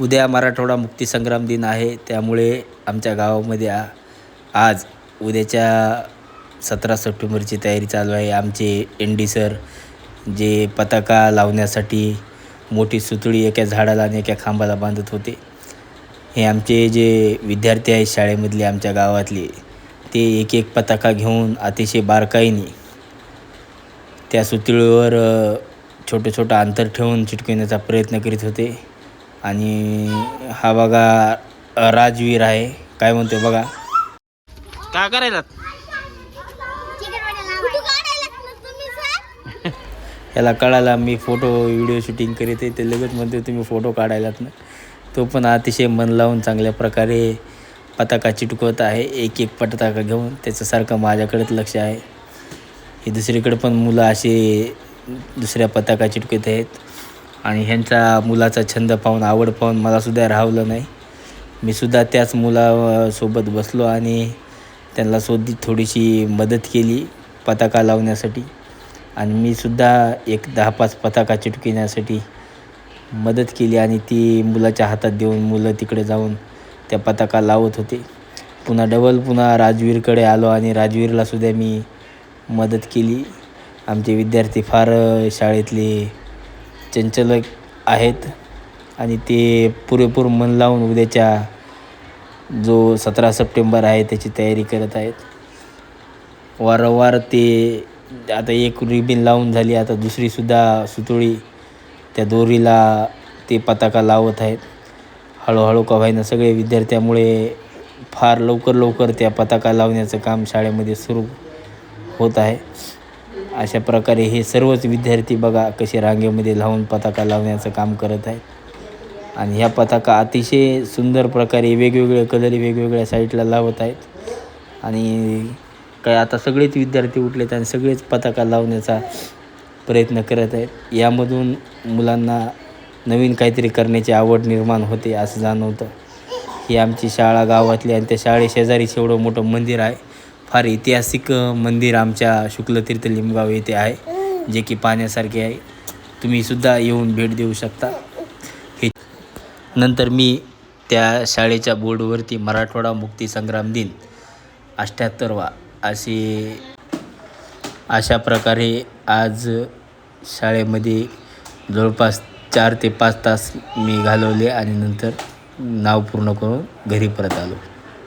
उद्या मराठवाडा मुक्तीसंग्राम दिन आहे. त्यामुळे आमच्या गावामध्ये आ आज उद्याच्या सतरा सप्टेंबरची तयारी चालू आहे. आमचे एन डी सर जे पताका लावण्यासाठी मोठी सुतळी एका झाडाला आणि एका खांबाला बांधत होते. हे आमचे जे विद्यार्थी आहेत शाळेमधले आमच्या गावातले ते एक एक पताका घेऊन अतिशय बारकाईने त्या सुतळीवर छोटं छोटं अंतर ठेवून चिटकविण्याचा प्रयत्न करीत होते. आणि हा बघा राजवीर आहे. काय म्हणतोय बघा. काय करायला? याला कळाला मी फोटो व्हिडिओ शूटिंग करीत आहे. ते लगेच म्हणते तुम्ही फोटो काढायलात ना. तो पण अतिशय मन लावून चांगल्या प्रकारे पताका चिटकवत आहे. एक एक पताका घेऊन त्याच्यासारखं माझ्याकडेच लक्ष आहे. हे दुसरीकडे पण मुलं असे दुसऱ्या पताका चिटकत आहेत. आणि ह्यांचा मुलाचा छंद पाहून आवड पाहून मलासुद्धा राहवलं नाही. मी सुद्धा त्याच मुलासोबत बसलो आणि त्यांना सोधी थोडीशी मदत केली पताका लावण्यासाठी. आणि मी सुद्धा एक दहा पाच पताका चिटकिण्यासाठी मदत केली आणि ती मुलाच्या हातात देऊन मुलं तिकडे जाऊन त्या पताका लावत होते. पुन्हा डबल पुन्हा राजवीरकडे आलो आणि राजवीरलासुद्धा मी मदत केली. आमचे विद्यार्थी फार शाळेतले चंचलक आहेत आणि ते पुरेपूर मन लावून उद्याच्या जो सतरा सप्टेंबर आहे त्याची तयारी करत आहेत. वारंवार ते आता एक रिबिन लावून झाली आता दुसरीसुद्धा सुतळी त्या दोरीला ते पताका लावत आहेत. हळूहळू का व्हायना सगळे विद्यार्थ्यामुळे फार लवकर लवकर त्या पताका लावण्याचं काम शाळेमध्ये सुरू होत आहे. अशा प्रकारे हे सर्वच विद्यार्थी बघा कसे रांगेमध्ये लावून पताका लावण्याचं काम करत आहेत. आणि ह्या पताका अतिशय सुंदर प्रकारे वेगवेगळे कलर वेगवेगळ्या साईडला लावत आहेत. आणि काय आता सगळेच विद्यार्थी उठलेत आणि सगळेच पताका लावण्याचा प्रयत्न करत आहेत. यामधून मुलांना नवीन काहीतरी करण्याची आवड निर्माण होते असं जाणवतं. ही आमची शाळा गावातली आणि त्या शाळेशेजारीच एवढं मोठं मंदिर आहे. फार ऐतिहासिक मंदिर आमच्या शुक्लतीर्थ लिंबगाव येथे आहे जे की पाहण्यासारखे आहे. तुम्हीसुद्धा येऊन भेट देऊ शकता. हे नंतर मी त्या शाळेच्या बोर्डवरती मराठवाडा मुक्तीसंग्राम दिन अष्ट्याहत्तरवा असे अशा प्रकारे आज शाळेमध्ये जवळपास चार ते पाच तास मी घालवले आणि नंतर नाव पूर्ण करून घरी परत आलो.